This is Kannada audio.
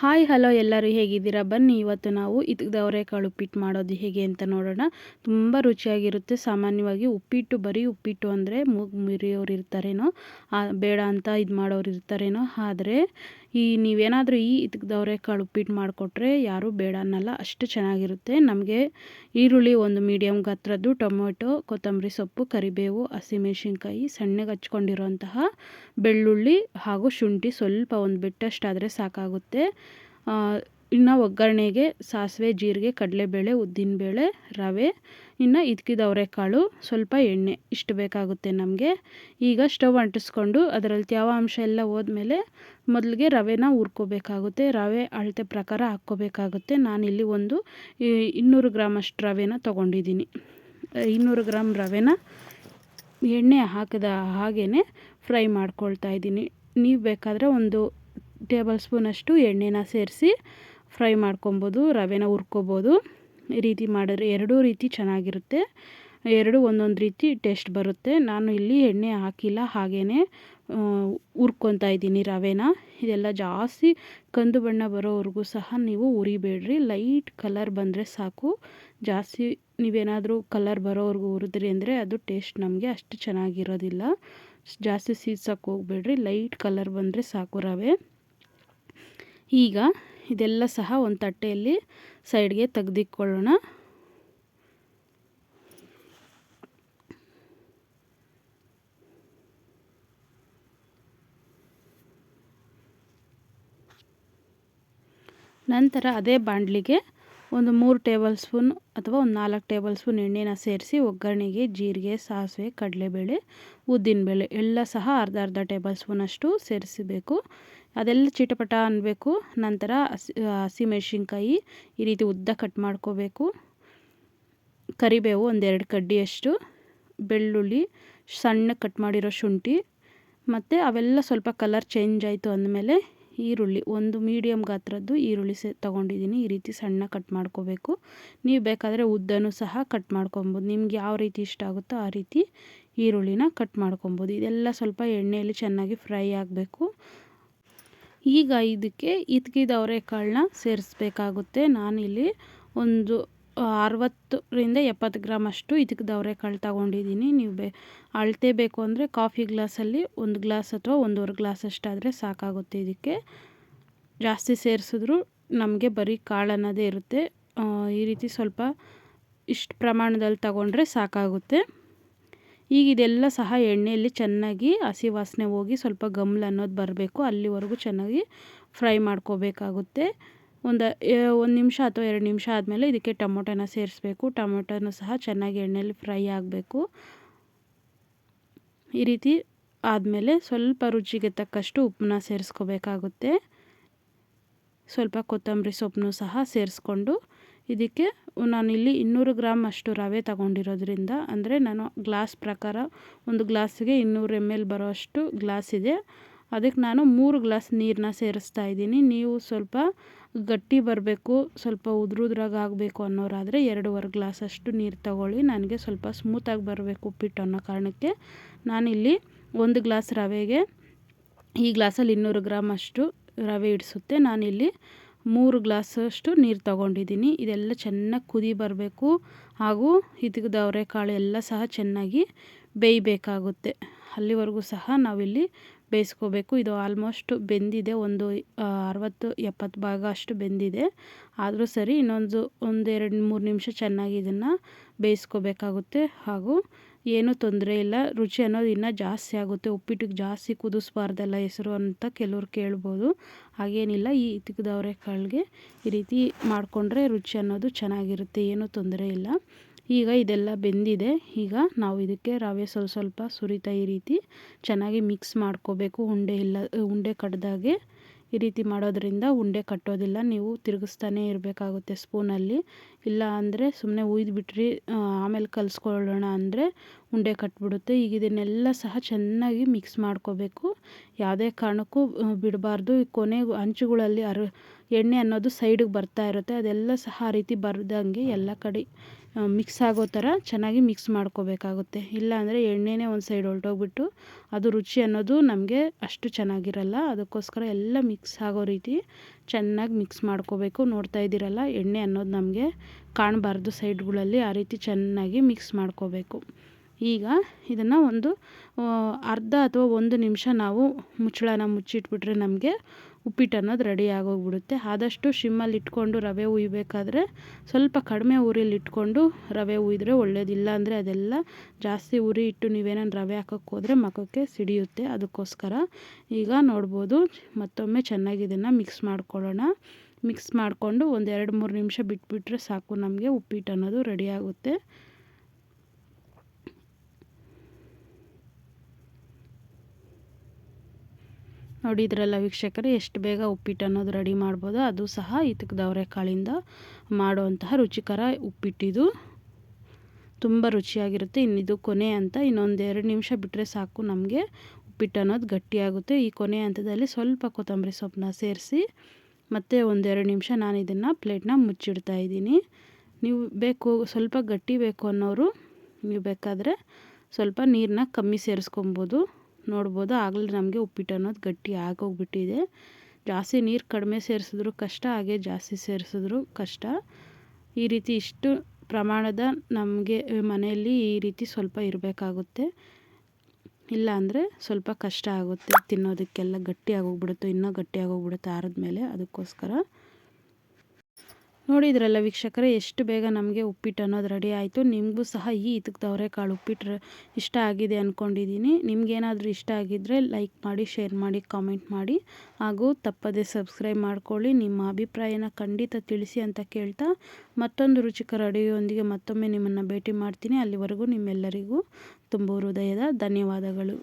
ಹಾಯ್, ಹಲೋ ಎಲ್ಲರೂ ಹೇಗಿದ್ದೀರಾ? ಬನ್ನಿ, ಇವತ್ತು ನಾವು ಇದು ಅವರೆಕಾಳು ಉಪ್ಪಿಟ್ಟು ಮಾಡೋದು ಹೇಗೆ ಅಂತ ನೋಡೋಣ. ತುಂಬ ರುಚಿಯಾಗಿರುತ್ತೆ. ಸಾಮಾನ್ಯವಾಗಿ ಉಪ್ಪಿಟ್ಟು, ಬರೀ ಉಪ್ಪಿಟ್ಟು ಅಂದರೆ ಮೂಗ್ ಮುರಿಯೋರು ಇರ್ತಾರೇನೋ ಬೇಡ ಅಂತ ಇದು ಮಾಡೋರು ಇರ್ತಾರೇನೋ, ಆದರೆ ಈ ನೀವೇನಾದರೂ ಈ ಅವರೆಕಾಳು ಉಪ್ಪಿಟ್ಟು ಮಾಡಿಕೊಟ್ರೆ ಯಾರೂ ಬೇಡ ಅನ್ನಲ್ಲ. ಅಷ್ಟು ಚೆನ್ನಾಗಿರುತ್ತೆ. ನಮಗೆ ಈರುಳ್ಳಿ ಒಂದು ಮೀಡಿಯಮ್ ಗಾತ್ರದ್ದು, ಟೊಮೊಟೊ, ಕೊತ್ತಂಬರಿ ಸೊಪ್ಪು, ಕರಿಬೇವು, ಹಸಿಮೆಣಸಿನ್ಕಾಯಿ, ಸಣ್ಣಗೆ ಹಚ್ಕೊಂಡಿರೋಂತಹ ಬೆಳ್ಳುಳ್ಳಿ ಹಾಗೂ ಶುಂಠಿ ಸ್ವಲ್ಪ ಒಂದು ಬಿಟ್ಟಷ್ಟಾದರೆ ಸಾಕಾಗುತ್ತೆ. ಇನ್ನು ಒಗ್ಗರಣೆಗೆ ಸಾಸಿವೆ, ಜೀರಿಗೆ, ಕಡಲೆಬೇಳೆ, ಉದ್ದಿನಬೇಳೆ, ರವೆ, ಇನ್ನು ಇದ್ಕಿದ ಅವರೆಕಾಳು, ಸ್ವಲ್ಪ ಎಣ್ಣೆ ಇಷ್ಟು ಬೇಕಾಗುತ್ತೆ ನಮಗೆ. ಈಗ ಸ್ಟವ್ ಅಂಟಿಸ್ಕೊಂಡು ಅದರಲ್ಲಿ ತ್ಯಾವಾಂಶ ಎಲ್ಲ ಹೋದ್ಮೇಲೆ ಮೊದಲಿಗೆ ರವೆನ ಹುರ್ಕೋಬೇಕಾಗುತ್ತೆ. ರವೆ ಅಳತೆ ಪ್ರಕಾರ ಹಾಕ್ಕೋಬೇಕಾಗುತ್ತೆ. ನಾನಿಲ್ಲಿ ಒಂದು ಇನ್ನೂರು ಗ್ರಾಮ್ ಅಷ್ಟು ರವೆನ ತೊಗೊಂಡಿದ್ದೀನಿ. ಇನ್ನೂರು ಗ್ರಾಮ್ ರವೆನ ಎಣ್ಣೆ ಹಾಕಿದ ಹಾಗೇ ಫ್ರೈ ಮಾಡ್ಕೊಳ್ತಾ ಇದ್ದೀನಿ. ನೀವು ಬೇಕಾದರೆ ಒಂದು ಟೇಬಲ್ ಸ್ಪೂನಷ್ಟು ಎಣ್ಣೆನ ಸೇರಿಸಿ ಫ್ರೈ ಮಾಡ್ಕೊಬೋದು, ರವೆನ ಹುರ್ಕೊಬೋದು. ಈ ರೀತಿ ಮಾಡಿದ್ರೆ ಎರಡೂ ರೀತಿ ಚೆನ್ನಾಗಿರುತ್ತೆ. ಎರಡು ಒಂದೊಂದು ರೀತಿ ಟೇಸ್ಟ್ ಬರುತ್ತೆ. ನಾನು ಇಲ್ಲಿ ಎಣ್ಣೆ ಹಾಕಿಲ್ಲ ಹಾಗೇ ಹುರ್ಕೊತಾ ಇದ್ದೀನಿ ರವೆನ. ಇದೆಲ್ಲ ಜಾಸ್ತಿ ಕಂದು ಬಣ್ಣ ಬರೋವರೆಗೂ ಸಹ ನೀವು ಉರಿಬೇಡ್ರಿ ಲೈಟ್ ಕಲರ್ ಬಂದರೆ ಸಾಕು. ಜಾಸ್ತಿ ನೀವೇನಾದರೂ ಕಲರ್ ಬರೋವರೆಗೂ ಹುರಿದ್ರಿ ಅಂದರೆ ಅದು ಟೇಸ್ಟ್ ನಮಗೆ ಅಷ್ಟು ಚೆನ್ನಾಗಿರೋದಿಲ್ಲ. ಜಾಸ್ತಿ ಸೀಸಕ್ಕೆ ಹೋಗ್ಬೇಡ್ರಿ. ಲೈಟ್ ಕಲರ್ ಬಂದರೆ ಸಾಕು ರವೆ. ಈಗ ಇದೆಲ್ಲ ಸಹ ಒಂದು ತಟ್ಟೆಯಲ್ಲಿ ಸೈಡ್ಗೆ ತೆಗೆದಿಕ್ಕೊಳ್ಳೋಣ ನಂತರ ಅದೇ ಬಾಂಡ್ಲಿಗೆ ಒಂದು ಮೂರು ಟೇಬಲ್ ಸ್ಪೂನ್ ಅಥವಾ ಒಂದು ನಾಲ್ಕು ಟೇಬಲ್ ಸ್ಪೂನ್ ಎಣ್ಣೆನ ಸೇರಿಸಿ ಒಗ್ಗರಣೆಗೆ, ಜೀರಿಗೆ, ಸಾಸಿವೆ, ಕಡಲೆಬೇಳೆ, ಉದ್ದಿನಬೇಳೆ, ಎಲ್ಲ ಸಹ ಅರ್ಧ ಅರ್ಧ ಟೇಬಲ್ ಸ್ಪೂನಷ್ಟು ಸೇರಿಸಬೇಕು. ಅದೆಲ್ಲ ಚಿಟಪಟ ಅನ್ನಬೇಕು ನಂತರ ಹಸಿ ಹಸಿಮೆಣ್ಸಿನ್ಕಾಯಿ ಈ ರೀತಿ ಉದ್ದ ಕಟ್ ಮಾಡ್ಕೋಬೇಕು. ಕರಿಬೇವು ಒಂದೆರಡು ಕಡ್ಡಿಯಷ್ಟು. ಬೆಳ್ಳುಳ್ಳಿ ಸಣ್ಣ ಕಟ್ ಮಾಡಿರೋ ಶುಂಠಿ. ಮತ್ತು ಅವೆಲ್ಲ ಸ್ವಲ್ಪ ಕಲರ್ ಚೇಂಜ್ ಆಯಿತು ಅಂದಮೇಲೆ ಈರುಳ್ಳಿ, ಒಂದು ಮೀಡಿಯಮ್ ಗಾತ್ರದ್ದು ಈರುಳ್ಳಿ ಸೆ, ತೊಗೊಂಡಿದ್ದೀನಿ. ಈ ರೀತಿ ಸಣ್ಣ ಕಟ್ ಮಾಡ್ಕೋಬೇಕು. ನೀವು ಬೇಕಾದರೆ ಉದ್ದನೂ ಸಹ ಕಟ್ ಮಾಡ್ಕೊಬೋದು. ನಿಮ್ಗೆ ಯಾವ ರೀತಿ ಇಷ್ಟ ಆಗುತ್ತೋ ಆ ರೀತಿ ಈರುಳ್ಳಿನ ಕಟ್ ಮಾಡ್ಕೊಬೋದು. ಇದೆಲ್ಲ ಸ್ವಲ್ಪ ಎಣ್ಣೆಯಲ್ಲಿ ಚೆನ್ನಾಗಿ ಫ್ರೈ ಆಗಬೇಕು. ಈಗ ಇದಕ್ಕೆ ಇದ್ಕಿದ ಅವರೆಕಾಳನ್ನ ಸೇರಿಸ್ಬೇಕಾಗುತ್ತೆ. ನಾನಿಲ್ಲಿ ಒಂದು ಅರವತ್ತರಿಂದ ಎಪ್ಪತ್ತು ಗ್ರಾಮ್ ಅಷ್ಟು ಇದಕ್ಕೆ ಅವರೆಕಾಳು ತಗೊಂಡಿದ್ದೀನಿ ನೀವು ಬೇ ಅಳತೆ ಬೇಕು ಅಂದರೆ ಕಾಫಿ ಗ್ಲಾಸಲ್ಲಿ ಒಂದು ಗ್ಲಾಸ್ ಅಥವಾ ಒಂದೂವರೆ ಗ್ಲಾಸ್ ಅಷ್ಟಾದರೆ ಸಾಕಾಗುತ್ತೆ ಇದಕ್ಕೆ. ಜಾಸ್ತಿ ಸೇರಿಸಿದ್ರು ನಮಗೆ ಬರೀ ಕಾಳು ಅನ್ನೋದೇ ಇರುತ್ತೆ. ಈ ರೀತಿ ಸ್ವಲ್ಪ ಇಷ್ಟು ಪ್ರಮಾಣದಲ್ಲಿ ತಗೊಂಡ್ರೆ ಸಾಕಾಗುತ್ತೆ. ಈಗ ಇದೆಲ್ಲ ಸಹ ಎಣ್ಣೆಯಲ್ಲಿ ಚೆನ್ನಾಗಿ ಹಸಿ ವಾಸನೆ ಹೋಗಿ ಸ್ವಲ್ಪ ಗಮ್ಲ ಅನ್ನೋದು ಬರಬೇಕು. ಅಲ್ಲಿವರೆಗೂ ಚೆನ್ನಾಗಿ ಫ್ರೈ ಮಾಡ್ಕೋಬೇಕಾಗುತ್ತೆ. ಒಂದು ಒಂದು ನಿಮಿಷ ಅಥವಾ ಎರಡು ನಿಮಿಷ ಆದಮೇಲೆ ಇದಕ್ಕೆ ಟೊಮೊಟೊನ ಸೇರಿಸ್ಬೇಕು. ಟೊಮೊಟೊನೂ ಸಹ ಚೆನ್ನಾಗಿ ಎಣ್ಣೆಯಲ್ಲಿ ಫ್ರೈ ಆಗಬೇಕು. ಈ ರೀತಿ ಆದಮೇಲೆ ಸ್ವಲ್ಪ ರುಚಿಗೆ ತಕ್ಕಷ್ಟು ಉಪ್ಪನ್ನ ಸೇರಿಸ್ಕೋಬೇಕಾಗುತ್ತೆ. ಸ್ವಲ್ಪ ಕೊತ್ತಂಬರಿ ಸೊಪ್ಪನ್ನು ಸಹ ಸೇರಿಸ್ಕೊಂಡು ಇದಕ್ಕೆ ನಾನಿಲ್ಲಿ ಇನ್ನೂರು ಗ್ರಾಮ್ ಅಷ್ಟು ರವೆ ತಗೊಂಡಿರೋದ್ರಿಂದ, ಅಂದರೆ ನಾನು ಗ್ಲಾಸ್ ಪ್ರಕಾರ ಒಂದು ಗ್ಲಾಸಿಗೆ ಇನ್ನೂರು ಎಂ ಎಲ್ ಬರೋ ಅಷ್ಟು ಗ್ಲಾಸ್ ಇದೆ. ಅದಕ್ಕೆ ನಾನು ಮೂರು ಗ್ಲಾಸ್ ನೀರನ್ನ ಸೇರಿಸ್ತಾ ಇದ್ದೀನಿ. ನೀವು ಸ್ವಲ್ಪ ಗಟ್ಟಿ ಬರಬೇಕು, ಸ್ವಲ್ಪ ಉದುರುದ್ರಾಗ ಆಗಬೇಕು ಅನ್ನೋರಾದರೆ ಎರಡೂವರೆ ಗ್ಲಾಸ್ ಅಷ್ಟು ನೀರು ತಗೊಳ್ಳಿ. ನನಗೆ ಸ್ವಲ್ಪ ಸ್ಮೂತಾಗಿ ಬರಬೇಕು ಉಪ್ಪಿಟ್ಟು ಅನ್ನೋ ಕಾರಣಕ್ಕೆ ನಾನಿಲ್ಲಿ ಒಂದು ಗ್ಲಾಸ್ ರವೆಗೆ ಈ ಗ್ಲಾಸಲ್ಲಿ ಇನ್ನೂರು ಗ್ರಾಮ್ ಅಷ್ಟು ರವೆ ಇಡಿಸುತ್ತೆ. ನಾನಿಲ್ಲಿ ಮೂರು ಗ್ಲಾಸಷ್ಟು ನೀರು ತಗೊಂಡಿದ್ದೀನಿ. ಇದೆಲ್ಲ ಚೆನ್ನಾಗಿ ಕುದಿ ಬರಬೇಕು. ಹಾಗೂ ಇದಕ್ಕೆ ಅವರೆಕಾಳು ಎಲ್ಲ ಸಹ ಚೆನ್ನಾಗಿ ಬೇಯಬೇಕಾಗುತ್ತೆ. ಅಲ್ಲಿವರೆಗೂ ಸಹ ನಾವಿಲ್ಲಿ ಬೇಯಿಸ್ಕೋಬೇಕು. ಇದು ಆಲ್ಮೋಸ್ಟ್ ಬೆಂದಿದೆ. ಒಂದು ಅರವತ್ತು, ಎಪ್ಪತ್ತು ಭಾಗ ಅಷ್ಟು ಬೆಂದಿದೆ. ಆದರೂ ಸರಿ ಇನ್ನೊಂದು, ಒಂದೆರಡು, ಮೂರು ನಿಮಿಷ ಚೆನ್ನಾಗಿ ಇದನ್ನು ಬೇಯಿಸ್ಕೋಬೇಕಾಗುತ್ತೆ. ಹಾಗೂ ಏನೂ ತೊಂದರೆ ಇಲ್ಲ. ರುಚಿ ಅನ್ನೋದು ಇನ್ನೂ ಜಾಸ್ತಿ ಆಗುತ್ತೆ. ಉಪ್ಪಿಟ್ಟಿಗೆ ಜಾಸ್ತಿ ಕುದಿಸ್ಬಾರ್ದಲ್ಲ ಹೆಸರು ಅಂತ ಕೆಲವ್ರು ಕೇಳ್ಬೋದು. ಹಾಗೇನಿಲ್ಲ, ಈ ಇತಿಕದವರೆ ಕಾಳಿಗೆ ಈ ರೀತಿ ಮಾಡಿಕೊಂಡ್ರೆ ರುಚಿ ಅನ್ನೋದು ಚೆನ್ನಾಗಿರುತ್ತೆ. ಏನೂ ತೊಂದರೆ ಇಲ್ಲ. ಈಗ ಇದೆಲ್ಲ ಬೆಂದಿದೆ. ಈಗ ನಾವು ಇದಕ್ಕೆ ರವೆ ಸ್ವಲ್ಪ ಸ್ವಲ್ಪ ಸುರಿತಾ ಈ ರೀತಿ ಚೆನ್ನಾಗಿ ಮಿಕ್ಸ್ ಮಾಡ್ಕೋಬೇಕು. ಉಂಡೆ ಇಲ್ಲ, ಉಂಡೆ ಕಡ್ದಾಗೆ. ಈ ರೀತಿ ಮಾಡೋದ್ರಿಂದ ಉಂಡೆ ಕಟ್ಟೋದಿಲ್ಲ, ನೀವು ತಿರುಗಿಸ್ತಾನೆ ಇರಬೇಕಾಗುತ್ತೆ ಸ್ಪೂನಲ್ಲಿ. ಇಲ್ಲ ಅಂದರೆ ಸುಮ್ಮನೆ ಬಿಟ್ರಿ ಆಮೇಲೆ ಕಲಿಸ್ಕೊಳ್ಳೋಣ ಅಂದರೆ ಉಂಡೆ ಕಟ್ಬಿಡುತ್ತೆ. ಈಗ ಇದನ್ನೆಲ್ಲ ಸಹ ಚೆನ್ನಾಗಿ ಮಿಕ್ಸ್ ಮಾಡ್ಕೋಬೇಕು. ಯಾವುದೇ ಕಾರಣಕ್ಕೂ ಬಿಡಬಾರ್ದು. ಕೊನೆಗೂ ಅಂಚುಗಳಲ್ಲಿ ಅರ ಎಣ್ಣೆ ಅನ್ನೋದು ಸೈಡಿಗೆ ಬರ್ತಾ ಇರುತ್ತೆ. ಅದೆಲ್ಲ ಸಹ ಆ ರೀತಿ ಬರ್ದಂಗೆ ಎಲ್ಲ ಕಡೆ ಮಿಕ್ಸ್ ಆಗೋ ಥರ ಚೆನ್ನಾಗಿ ಮಿಕ್ಸ್ ಮಾಡ್ಕೋಬೇಕಾಗುತ್ತೆ. ಇಲ್ಲಾಂದರೆ ಎಣ್ಣೆನೇ ಒಂದು ಸೈಡ್ ಹೊಲ್ಟೋಗ್ಬಿಟ್ಟು ಅದು ರುಚಿ ಅನ್ನೋದು ನಮಗೆ ಅಷ್ಟು ಚೆನ್ನಾಗಿರಲ್ಲ. ಅದಕ್ಕೋಸ್ಕರ ಎಲ್ಲ ಮಿಕ್ಸ್ ಆಗೋ ರೀತಿ ಚೆನ್ನಾಗಿ ಮಿಕ್ಸ್ ಮಾಡ್ಕೋಬೇಕು. ನೋಡ್ತಾ ಇದ್ದೀರಲ್ಲ ಎಣ್ಣೆ ಅನ್ನೋದು ನಮಗೆ ಕಾಣಬಾರ್ದು ಸೈಡ್ಗಳಲ್ಲಿ ಆ ರೀತಿ ಚೆನ್ನಾಗಿ ಮಿಕ್ಸ್ ಮಾಡ್ಕೋಬೇಕು. ಈಗ ಇದನ್ನು ಒಂದು ಅರ್ಧ ಅಥವಾ ಒಂದು ನಿಮಿಷ ನಾವು ಮುಚ್ಚಳನ ಮುಚ್ಚಿಟ್ಬಿಟ್ರೆ ನಮಗೆ ಉಪ್ಪಿಟ್ಟು ಅನ್ನೋದು ರೆಡಿ ಆಗೋಗ್ಬಿಡುತ್ತೆ. ಆದಷ್ಟು ಶಿಮ್ಮಲ್ಲಿ ಇಟ್ಕೊಂಡು ರವೆ ಹುಯ್ಬೇಕಾದ್ರೆ ಸ್ವಲ್ಪ ಕಡಿಮೆ ಉರಿಲಿ ಇಟ್ಕೊಂಡು ರವೆ ಹುಯ್ದ್ರೆ ಒಳ್ಳೇದಿಲ್ಲ ಅಂದರೆ ಅದೆಲ್ಲ ಜಾಸ್ತಿ ಉರಿ ಇಟ್ಟು ನೀವೇನಾದ್ರು ರವೆ ಹಾಕೋಕ್ಕೆ ಹೋದರೆ ಮಖಕ್ಕೆ ಸಿಡಿಯುತ್ತೆ. ಅದಕ್ಕೋಸ್ಕರ ಈಗ ನೋಡ್ಬೋದು ಮತ್ತೊಮ್ಮೆ ಚೆನ್ನಾಗಿ ಇದನ್ನು ಮಿಕ್ಸ್ ಮಾಡ್ಕೊಳ್ಳೋಣ. ಮಿಕ್ಸ್ ಮಾಡಿಕೊಂಡು ಒಂದು ಎರಡು ಮೂರು ನಿಮಿಷ ಬಿಟ್ಬಿಟ್ರೆ ಸಾಕು ನಮಗೆ ಉಪ್ಪಿಟ್ಟು ಅನ್ನೋದು ರೆಡಿ ಆಗುತ್ತೆ. ನೋಡಿದ್ರಲ್ಲ ವೀಕ್ಷಕರೇ, ಎಷ್ಟು ಬೇಗ ಉಪ್ಪಿಟ್ಟು ಅನ್ನೋದು ರೆಡಿ ಮಾಡ್ಬೋದು. ಅದು ಸಹ ಇದಕ್ಕೆ ಕಾಳಿಂದ ಮಾಡುವಂತಹ ರುಚಿಕರ ಉಪ್ಪಿಟ್ಟಿದು. ತುಂಬ ರುಚಿಯಾಗಿರುತ್ತೆ. ಇನ್ನಿದು ಕೊನೆ ಅಂತ ಇನ್ನೊಂದು ಎರಡು ನಿಮಿಷ ಬಿಟ್ಟರೆ ಸಾಕು ನಮಗೆ ಉಪ್ಪಿಟ್ಟು ಅನ್ನೋದು ಗಟ್ಟಿಯಾಗುತ್ತೆ. ಈ ಕೊನೆ ಹಂತದಲ್ಲಿ ಸ್ವಲ್ಪ ಕೊತ್ತಂಬರಿ ಸೊಪ್ಪನ್ನ ಸೇರಿಸಿ, ಮತ್ತು ಒಂದೆರಡು ನಿಮಿಷ ನಾನು ಇದನ್ನು ಪ್ಲೇಟ್ನ ಮುಚ್ಚಿಡ್ತಾ ಇದ್ದೀನಿ. ನೀವು ಬೇಕು, ಸ್ವಲ್ಪ ಗಟ್ಟಿ ಬೇಕು ಅನ್ನೋರು, ನೀವು ಬೇಕಾದರೆ ಸ್ವಲ್ಪ ನೀರನ್ನ ಕಮ್ಮಿ ಸೇರಿಸ್ಕೊಬೋದು. ನೋಡ್ಬೋದು. ಆಗಲೇ ನಮಗೆ ಉಪ್ಪಿಟ್ಟು ಅನ್ನೋದು ಗಟ್ಟಿ ಆಗೋಗ್ಬಿಟ್ಟಿದೆ. ಜಾಸ್ತಿ ನೀರು ಕಡಿಮೆ ಸೇರಿಸಿದ್ರು ಕಷ್ಟ, ಹಾಗೆ ಜಾಸ್ತಿ ಸೇರಿಸಿದ್ರು ಕಷ್ಟ. ಈ ರೀತಿ ಇಷ್ಟು ಪ್ರಮಾಣದ ನಮಗೆ ಮನೆಯಲ್ಲಿ ಈ ರೀತಿ ಸ್ವಲ್ಪ ಇರಬೇಕಾಗುತ್ತೆ. ಇಲ್ಲ ಅಂದರೆ ಸ್ವಲ್ಪ ಕಷ್ಟ ಆಗುತ್ತೆ ತಿನ್ನೋದಕ್ಕೆಲ್ಲ ಗಟ್ಟಿ ಆಗೋಗ್ಬಿಡುತ್ತೆ, ಇನ್ನೂ ಗಟ್ಟಿ ಆಗೋಗ್ಬಿಡುತ್ತೆ ಆರದ ಮೇಲೆ ಅದಕ್ಕೋಸ್ಕರ. ನೋಡಿದ್ರಲ್ಲ ವೀಕ್ಷಕರೇ, ಎಷ್ಟು ಬೇಗ ನಮಗೆ ಉಪ್ಪಿಟ್ಟು ಅನ್ನೋದು ರೆಡಿ ಆಯಿತು. ನಿಮಗೂ ಸಹ ಈ ಇದಕ್ಕೆ ಕಾಳು ಉಪ್ಪಿಟ್ಟು ಇಷ್ಟ ಆಗಿದೆ ಅಂದ್ಕೊಂಡಿದ್ದೀನಿ ನಿಮಗೇನಾದರೂ ಇಷ್ಟ ಆಗಿದ್ದರೆ ಲೈಕ್ ಮಾಡಿ ಶೇರ್ ಮಾಡಿ ಕಾಮೆಂಟ್ ಮಾಡಿ. ಹಾಗೂ ತಪ್ಪದೇ ಸಬ್ಸ್ಕ್ರೈಬ್ ಮಾಡ್ಕೊಳ್ಳಿ. ನಿಮ್ಮ ಅಭಿಪ್ರಾಯನ ಖಂಡಿತ ತಿಳಿಸಿ ಅಂತ ಕೇಳ್ತಾ, ಮತ್ತೊಂದು ರುಚಿಕರ ಅಡುಗೆಯೊಂದಿಗೆ ಮತ್ತೊಮ್ಮೆ ನಿಮ್ಮನ್ನು ಭೇಟಿ ಮಾಡ್ತೀನಿ. ಅಲ್ಲಿವರೆಗೂ ನಿಮ್ಮೆಲ್ಲರಿಗೂ ತುಂಬ ಹೃದಯದ ಧನ್ಯವಾದಗಳು.